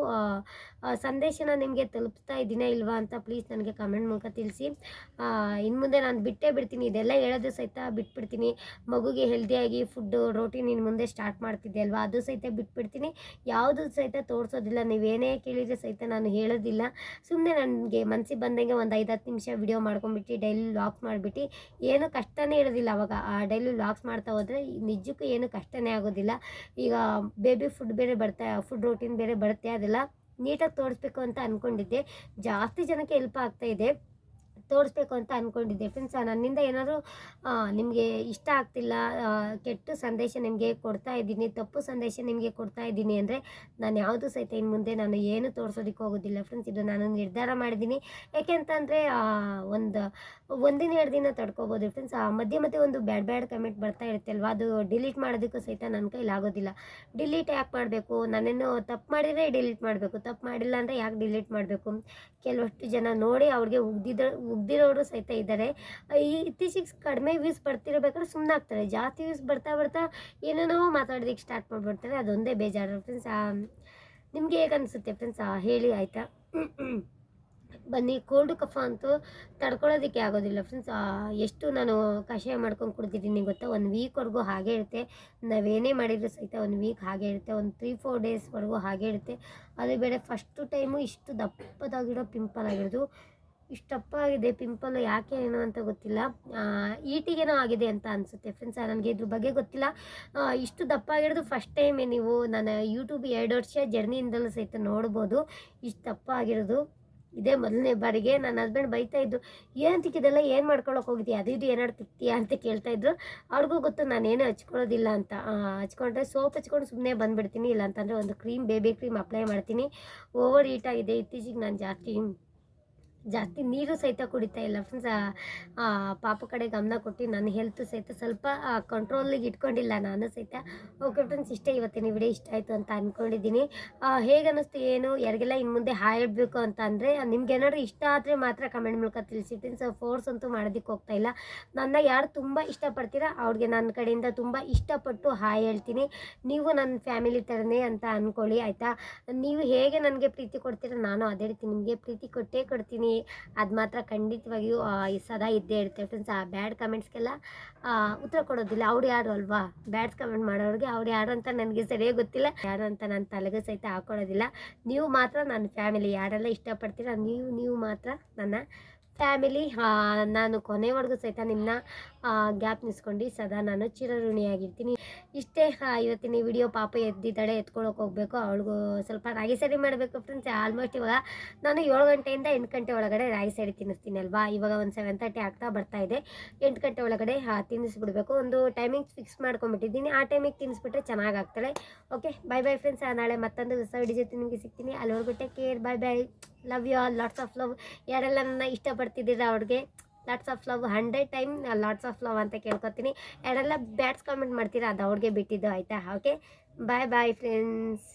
ಸಂದೇಶನ ನಿಮಗೆ ತಲುಪಿಸ್ತಾ ಇದ್ದೀನಾ ಇಲ್ವಾ ಅಂತ ಪ್ಲೀಸ್ ನನಗೆ ಕಮೆಂಟ್ ಮೂಲಕ ತಿಳಿಸಿ. ಇನ್ನು ಮುಂದೆ ನಾನು ಬಿಟ್ಟೇ ಬಿಡ್ತೀನಿ. ಇದೆಲ್ಲ ಹೇಳೋದು ಸಹಿತ ಬಿಟ್ಬಿಡ್ತೀನಿ. ಮಗುಗೆ ಹೆಲ್ದಿಯಾಗಿ ಫುಡ್ಡು ರೋಟೀನ್ ಇನ್ನು ಮುಂದೆ ಸ್ಟಾರ್ಟ್ ಮಾಡ್ತಿದ್ದೆ ಅಲ್ವಾ? ಅದು ಸಹಿತ ಬಿಟ್ಬಿಡ್ತೀನಿ. ಯಾವುದು ಸಹಿತ ತೋರಿಸೋದಿಲ್ಲ. ನೀವೇನೇ ಕೇಳಿದರೆ ಸಹಿತ ನಾನು ಹೇಳೋದಿಲ್ಲ. ಸುಮ್ಮನೆ ನನಗೆ ಮನಸ್ಸಿಗೆ ಬಂದಂಗೆ ಒಂದು ಐದು ಹತ್ತು ನಿಮಿಷ ವಿಡಿಯೋ ಮಾಡ್ಕೊಂಡ್ಬಿಟ್ಟು ಡೈಲಿ ಲಾಕ್ಸ್ ಮಾಡಿಬಿಟ್ಟು, ಏನು ಕಷ್ಟನೇ ಇರೋದಿಲ್ಲ ಅವಾಗ. ಆ ಡೈಲಿ ಲಾಕ್ಸ್ ಮಾಡ್ತಾ ಹೋದರೆ ನಿಜಕ್ಕೂ ಏನು ಕಷ್ಟನೇ ಆಗೋದಿಲ್ಲ. ಈಗ ಬೇಬಿ ಫುಡ್ ಬೇರೆ ಬರ್ತಾ ಫುಡ್ ರೂಟೀನ್ ಬೇರೆ ಬರುತ್ತೆ, ಅದೆಲ್ಲ ನೀಟಾಗಿ ತೋರಿಸ್ಬೇಕು ಅಂತ ಅಂದ್ಕೊಂಡಿದ್ದೆ ಜಾಸ್ತಿ ಜನಕ್ಕೆ ಹೆಲ್ಪ್ ಆಗ್ತಾ ಇದೆ. ತೋರಿಸ್ಬೇಕು ಅಂತ ಅಂದ್ಕೊಂಡಿದ್ದೆ ಫ್ರೆಂಡ್ಸ್ ನನ್ನಿಂದ ಏನಾದರೂ ನಿಮಗೆ ಇಷ್ಟ ಆಗ್ತಿಲ್ಲ ಆ, ಕೆಟ್ಟ ಸಂದೇಶ ನಿಮಗೆ ಕೊಡ್ತಾ ಇದ್ದೀನಿ ತಪ್ಪು ಸಂದೇಶ ನಿಮಗೆ ಕೊಡ್ತಾ ಇದ್ದೀನಿ ಅಂದರೆ ನಾನು ಯಾವುದು ಸಹಿತ ಇನ್ನು ಮುಂದೆ ನಾನು ಏನು ತೋರಿಸೋದಕ್ಕೆ ಹೋಗೋದಿಲ್ಲ. ಫ್ರೆಂಡ್ಸ್ ಇದು ನಾನು ನಿರ್ಧಾರ ಮಾಡಿದ್ದೀನಿ. ಯಾಕೆಂತಂದರೆ ಒಂದು ಒಂದಿನ ಎರಡು ದಿನ ತಡ್ಕೋಬೋದು. ಫ್ರೆಂಡ್ಸ್ ಮಧ್ಯೆ ಮಧ್ಯೆ ಒಂದು ಬ್ಯಾಡ್ ಬ್ಯಾಡ್ ಕಮೆಂಟ್ ಬರ್ತಾ ಇರುತ್ತೆ ಅಲ್ವಾ? ಅದು ಡಿಲೀಟ್ ಮಾಡೋದಕ್ಕೂ ಸಹಿತ ನನ್ನ ಕೈಲಿ ಆಗೋದಿಲ್ಲ. ಡಿಲೀಟ್ ಯಾಕೆ ಮಾಡಬೇಕು? ನಾನೇನು ತಪ್ಪು ಮಾಡಿದರೆ ಡಿಲೀಟ್ ಮಾಡಬೇಕು. ತಪ್ಪು ಮಾಡಿಲ್ಲ ಅಂದರೆ ಯಾಕೆ ಡಿಲೀಟ್ ಮಾಡಬೇಕು? ಕೆಲವಷ್ಟು ಜನ ನೋಡಿ ಅವ್ರಿಗೆ ಉಗ್ದಿದ ಉಗ್ದಿರೋರು ಸಹಿತ ಇದ್ದಾರೆ. ಈ ಇತ್ತೀಚೆಗೆ ಕಡಿಮೆ ವ್ಯೂಸ್ ಬರ್ತಿರಬೇಕಾದ್ರೆ ಸುಮ್ಮನೆ ಆಗ್ತಾರೆ. ಜಾಸ್ತಿ ವ್ಯೂಸ್ ಬರ್ತಾ ಬರ್ತಾ ಏನೇನೋ ಮಾತಾಡೋದಕ್ಕೆ ಸ್ಟಾರ್ಟ್ ಮಾಡಿಬಿಡ್ತಾರೆ. ಅದೊಂದೇ ಬೇಜಾರು ಫ್ರೆಂಡ್ಸ್ ನಿಮಗೆ ಹೇಗೆ ಅನಿಸುತ್ತೆ ಫ್ರೆಂಡ್ಸ್ ಹೇಳಿ ಆಯಿತಾ? ಬನ್ನಿ ಕೋಲ್ಡ್ ಕಫ ಅಂತೂ ತಡ್ಕೊಳ್ಳೋದಕ್ಕೆ ಆಗೋದಿಲ್ಲ ಫ್ರೆಂಡ್ಸ್ ಎಷ್ಟು ನಾನು ಕಷಾಯ ಮಾಡ್ಕೊಂಡು ಕುಡಿದಿದ್ದೀನಿ ಗೊತ್ತಾ? ಒಂದು ವೀಕ್ವರೆಗೂ ಹಾಗೆ ಇರುತ್ತೆ. ನಾವೇನೇ ಮಾಡಿದ್ರು ಸಹಿತ ಒಂದು ವೀಕ್ ಹಾಗೆ ಇರುತ್ತೆ. ಒಂದು ತ್ರೀ ಫೋರ್ ಡೇಸ್ವರೆಗೂ ಹಾಗೆ ಇರುತ್ತೆ. ಅದೇ ಬೇರೆ ಫಸ್ಟು ಟೈಮು ಇಷ್ಟು ದಪ್ಪದಾಗಿರೋ ಪಿಂಪಲ್ ಆಗಿರೋದು. ಇಷ್ಟು ದಪ್ಪ ಆಗಿದೆ ಪಿಂಪಲ್ ಯಾಕೆ ಏನು ಅಂತ ಗೊತ್ತಿಲ್ಲ. ಈಟಿಗೇನೋ ಆಗಿದೆ ಅಂತ ಅನಿಸುತ್ತೆ ಫ್ರೆಂಡ್ಸ್ ನನಗೆ ಇದ್ರ ಬಗ್ಗೆ ಗೊತ್ತಿಲ್ಲ. ಇಷ್ಟು ದಪ್ಪ ಆಗಿರೋದು ಫಸ್ಟ್ ಟೈಮೇ ನೀವು ನನ್ನ ಯೂಟ್ಯೂಬ್ ಎರಡು ವರ್ಷ ಜರ್ನಿಯಿಂದಲೂ ಸಹಿತ ನೋಡ್ಬೋದು. ಇಷ್ಟು ದಪ್ಪ ಆಗಿರೋದು. ಇದೇ ಮೊದಲನೇ ಬಾರಿಗೆ ನನ್ನ ಹಸ್ಬೆಂಡ್ ಬೈತಾ ಇದ್ರು, ಏನು ತಿಕ್ಕಿದೆಲ್ಲ ಏನು ಮಾಡ್ಕೊಳಕ್ಕೆ ಹೋಗಿದ್ಯಾ? ಅದು ಇದು ಏನಾದ್ರು ತಿಕ್ತೀಯಾ? ಅಂತ ಕೇಳ್ತಾ ಇದ್ರು. ಅವ್ರಿಗೂ ಗೊತ್ತು ನಾನೇನು ಹಚ್ಕೊಳ್ಳೋದಿಲ್ಲ ಅಂತ. ಹಚ್ಕೊಂಡ್ರೆ ಸೋಪ್ ಹಚ್ಕೊಂಡು ಸುಮ್ಮನೆ ಬಂದುಬಿಡ್ತೀನಿ. ಇಲ್ಲ ಅಂತಂದರೆ ಒಂದು ಕ್ರೀಮ್ ಬೇಬಿ ಕ್ರೀಮ್ ಅಪ್ಲೈ ಮಾಡ್ತೀನಿ. ಓವರ್ ಹೀಟ್ ಆಗಿದೆ. ಇತ್ತೀಚೆಗೆ ನಾನು ಜಾಸ್ತಿ ಜಾಸ್ತಿ ನೀರು ಸಹಿತ ಕುಡಿತಾ ಇಲ್ಲ ಫ್ರೆಂಡ್ಸ್ ಪಾಪ ಕಡೆ ಗಮನ ಕೊಟ್ಟು ನನ್ನ ಹೆಲ್ತ್ ಸಹಿತ ಸ್ವಲ್ಪ ಕಂಟ್ರೋಲಿಗೆ ಇಟ್ಕೊಂಡಿಲ್ಲ ನಾನು ಸಹಿತ. ಓಕೆ ಫ್ರೆಂಡ್ಸ್ ಇಷ್ಟೇ ಇವತ್ತಿನ ವಿಡಿಯೋ ಇಷ್ಟ ಆಯಿತು ಅಂತ ಅಂದ್ಕೊಂಡಿದ್ದೀನಿ ಹೇಗೆ ಅನ್ನಿಸ್ತು ಏನು, ಯಾರಿಗೆಲ್ಲ ಇನ್ನು ಮುಂದೆ ಹಾಯ್ ಹೇಳ್ಬೇಕು ಅಂತ ಅಂದರೆ, ನಿಮ್ಗೆ ಏನಾದ್ರು ಇಷ್ಟ ಆದರೆ ಮಾತ್ರ ಕಮೆಂಟ್ ಮೂಲಕ ತಿಳಿಸಿ. ಫ್ರೆಂಡ್ಸ್ ಫೋರ್ಸ್ ಅಂತೂ ಮಾಡೋದಕ್ಕೆ ಹೋಗ್ತಾ ಇಲ್ಲ. ನನ್ನ ಯಾರು ತುಂಬ ಇಷ್ಟಪಡ್ತೀರಾ, ಅವ್ರಿಗೆ ನನ್ನ ಕಡೆಯಿಂದ ತುಂಬ ಇಷ್ಟಪಟ್ಟು ಹಾಯ್ ಹೇಳ್ತೀನಿ. ನೀವು ನನ್ನ ಫ್ಯಾಮಿಲಿ ಥರನೇ ಅಂತ ಅಂದ್ಕೊಳ್ಳಿ ಆಯಿತಾ? ನೀವು ಹೇಗೆ ನನಗೆ ಪ್ರೀತಿ ಕೊಡ್ತೀರ, ನಾನು ಅದೇ ರೀತಿ ನಿಮಗೆ ಪ್ರೀತಿ ಕೊಟ್ಟೇ ಕೊಡ್ತೀನಿ. ಅದು ಮಾತ್ರ ಖಂಡಿತವಾಗಿಯೂ ಸದಾ ಇದ್ದೇ ಇರುತ್ತೆ ಫ್ರೆಂಡ್ಸ್ ಆ ಬ್ಯಾಡ್ ಕಮೆಂಟ್ಸ್ಗೆಲ್ಲ ಉತ್ತರ ಕೊಡೋದಿಲ್ಲ. ಅವ್ರು ಯಾರು ಅಲ್ವಾ? ಬ್ಯಾಡ್ಸ್ ಕಮೆಂಟ್ ಮಾಡೋರಿಗೆ ಅವ್ರು ಯಾರು ಅಂತ ನನಗೆ ಸರಿಯಾಗಿ ಗೊತ್ತಿಲ್ಲ. ಯಾರು ಅಂತ ನಾನು ತಲೆಗೆ ಸಹಿತ ಹಾಕೊಳ್ಳೋದಿಲ್ಲ ನೀವು ಮಾತ್ರ ನನ್ನ ಫ್ಯಾಮಿಲಿ ಯಾರೆಲ್ಲ ಇಷ್ಟಪಡ್ತೀರ, ನೀವು ನೀವು ಮಾತ್ರ ನನ್ನ ಫ್ಯಾಮಿಲಿ ನಾನು ಕೊನೆವರೆಗೂ ಸಹಿತ ನಿಮ್ಮನ್ನ ಗ್ಯಾಪ್ ನಿಸ್ಕೊಂಡು ಸದಾ ನಾನು ಚಿರಋಣಿಯಾಗಿರ್ತೀನಿ. ಇಷ್ಟೇ ಇವತ್ತಿನ ವಿಡಿಯೋ ಪಾಪ ಎದ್ದಿದ್ದಾಳೆ ಎತ್ಕೊಳಕ್ಕೆ ಹೋಗಬೇಕು, ಅವಳಿಗೂ ಸ್ವಲ್ಪ ರಾಗಿ ಸರಿ ಮಾಡಬೇಕು ಫ್ರೆಂಡ್ಸ್ ಆಲ್ಮೋಸ್ಟ್ ಇವಾಗ ನಾನು ಏಳು ಗಂಟೆಯಿಂದ ಎಂಟು ಗಂಟೆ ಒಳಗಡೆ ರಾಗಿ ಸರಿ ತಿನ್ನಿಸ್ತೀನಿ ಅಲ್ವಾ? ಇವಾಗ ಒಂದು ಸೆವೆನ್ ತರ್ಟಿ ಆಗ್ತಾ ಬರ್ತಾ ಇದೆ. ಎಂಟು ಗಂಟೆ ಒಳಗಡೆ ತಿನ್ನಿಸ್ಬಿಡ್ಬೇಕು. ಒಂದು ಟೈಮಿಂಗ್ ಫಿಕ್ಸ್ ಮಾಡ್ಕೊಂಡ್ಬಿಟ್ಟಿದ್ದೀನಿ. ಆ ಟೈಮಿಗೆ ತಿನ್ನಿಸ್ಬಿಟ್ರೆ ಚೆನ್ನಾಗಿ ಆಗ್ತಾಳೆ ಓಕೆ ಬೈ ಬೈ ಫ್ರೆಂಡ್ಸ್ ನಾಳೆ ಮತ್ತೊಂದು ಹೊಸ ವಿಡಿಯೋ ಜೊತೆ ನಿಮಗೆ ಸಿಗ್ತೀನಿ. ಅಲ್ಲಿವರೆಗೂ take care bye bye love you all lots of love ಯಾರೆಲ್ಲ ನನ್ನ ಇಷ್ಟಪಡ್ತಿದ್ದೀರಾ ಅವ್ರಿಗೆ? Lots of love hundred time lots of love ಅಂತ ಕೇಳ್ಕೊತೀನಿ. ಯಾರೆಲ್ಲ ಬ್ಯಾಡ್ಸ್ ಕಾಮೆಂಟ್ ಮಾಡ್ತೀರಾ ಅದು ಅವ್ರಿಗೆ ಬಿಟ್ಟಿದ್ದು ಆಯಿತಾ? Okay bye bye friends